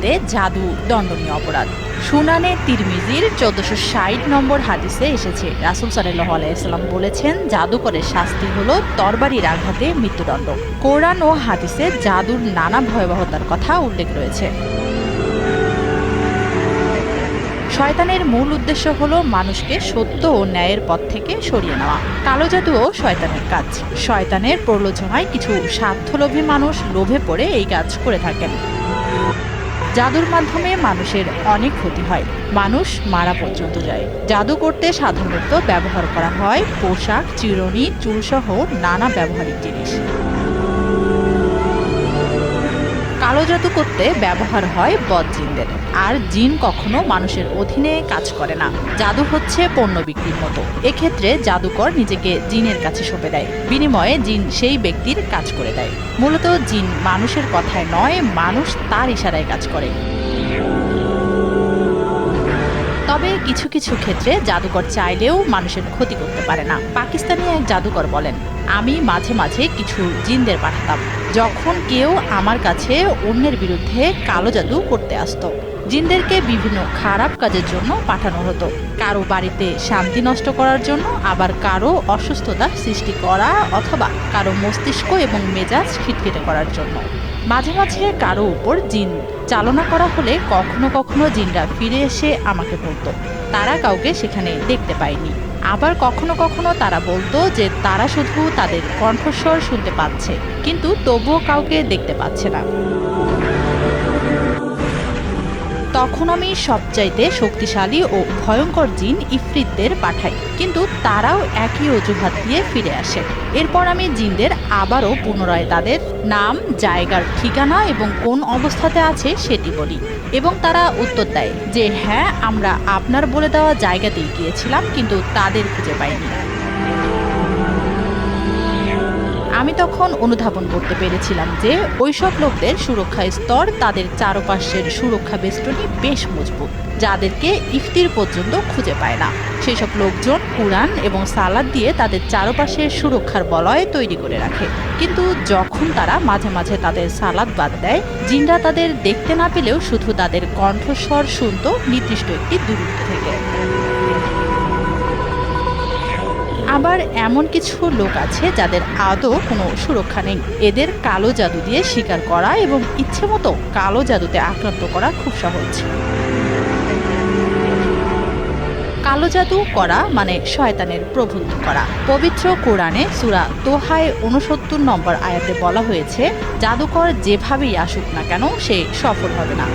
করলে জাদু, দণ্ডনীয় অপরাধ। সুনানে তিরমিজির চোদ্দশো ষাট নম্বর হাদিসে এসেছে। রাসুল সাল্লাহ আলাইসাল্লাম বলেছেন, জাদুকরের শাস্তি হল তরবারির আঘাতে মৃত্যুদণ্ড। কোরআন ও হাদিসে জাদুর নানা ভয়াবহতার কথা উল্লেখ রয়েছে। শয়তানের মূল উদ্দেশ্য হলো মানুষকে সত্য ও ন্যায়ের পথ থেকে সরিয়ে নেওয়া। কালো জাদুও শয়তানের কাজ। শয়তানের প্রলোচনায় কিছু স্বার্থলোভী মানুষ লোভে পড়ে এই কাজ করে থাকেন। জাদুর মাধ্যমে মানুষের অনেক ক্ষতি হয়। মানুষ মারা পর্যন্ত যায়। জাদু করতে সাধারণত ব্যবহার করা হয় পোশাক, চিরুনি, চুলসহ নানা ব্যবহারিক জিনিস। কালো জাদু করতে ব্যবহার হয় বদজিনদের আর জিন কখনো মানুষের অধীনে কাজ করে না। জাদু হচ্ছে পণ্য বিক্রির মতো। এক্ষেত্রে জাদুকর নিজেকে জিনের কাছে সঁপে দেয়। বিনিময়ে জিন সেই ব্যক্তির কাজ করে দেয়। মূলত জিন মানুষের কথায় নয়, মানুষ তার ইশারায় কাজ করে। তবে কিছু কিছু ক্ষেত্রে জাদুকর চাইলেও মানুষের ক্ষতি করতে পারে না। পাকিস্তানি এক জাদুকর বলেন, আমি মাঝে মাঝে কিছু জিনদের পাঠাতাম। যখন কেউ আমার কাছে অন্যের বিরুদ্ধে কালো জাদু করতে আসত, জিনদেরকে বিভিন্ন খারাপ কাজের জন্য পাঠানো হতো। কারও বাড়িতে শান্তি নষ্ট করার জন্য, আবার কারও অসুস্থতা সৃষ্টি করা অথবা কারও মস্তিষ্ক এবং মেজাজ খিটখিটে করার জন্য। মাঝে মাঝে কারও উপর জিন চালনা করা হলে কখনো কখনো জিনরা ফিরে এসে আমাকে বলতো। তারা কাউকে সেখানে দেখতে পায়নি। আবার কখনো কখনো তারা বলতো যে তারা শুধু তাদের কণ্ঠস্বর শুনতে পাচ্ছে, কিন্তু তবুও কাউকে দেখতে পাচ্ছে না। তখন আমি সবচাইতে শক্তিশালী ও ভয়ঙ্কর জিন ইফরিতদের পাঠাই। কিন্তু তারাও একই অজুহাত দিয়ে ফিরে আসে। এরপর আমি জিনদের আবারও পুনরায় তাদের নাম, জায়গার ঠিকানা এবং কোন অবস্থাতে আছে সেটি বলি এবং তারা উত্তর দেয় যে হ্যাঁ আমরা আপনার বলে দেওয়া জায়গাতেই গিয়েছিলাম, কিন্তু তাদের খুঁজে পাইনি। আমি তখন অনুধাবন করতে পেরেছিলাম যে ওইসব লোকদের সুরক্ষা স্তর তাদের চারপাশের সুরক্ষা বেষ্টনী বেশ মজবুত, যাদেরকে ইফতির পর্যন্ত খুঁজে পায় না। সেসব লোকজন কুরআন এবং সালাদ দিয়ে তাদের চারপাশের সুরক্ষার বলয় তৈরি করে রাখে। কিন্তু যখন তারা মাঝে মাঝে তাদের সালাদ বাদ দেয়, জিনরা তাদের দেখতে না পেলেও শুধু তাদের কণ্ঠস্বর শুনত নির্দিষ্ট একটি দূরত্ব থেকে। আবার এমন কিছু লোক আছে যাদের আদৌ কোনো সুরক্ষা নেই। এদের কালো জাদু দিয়ে শিকার করা এবং ইচ্ছে মতো কালো জাদুতে আক্রান্ত করা খুব সহজ। কালো জাদু করা মানে শয়তানের প্রভুত্ব করা। পবিত্র কোরআনে সুরা তোহায় উনসত্তর নম্বর আয়াতে বলা হয়েছে, জাদুকর যেভাবেই আসুক না কেন, সে সফল হবে না।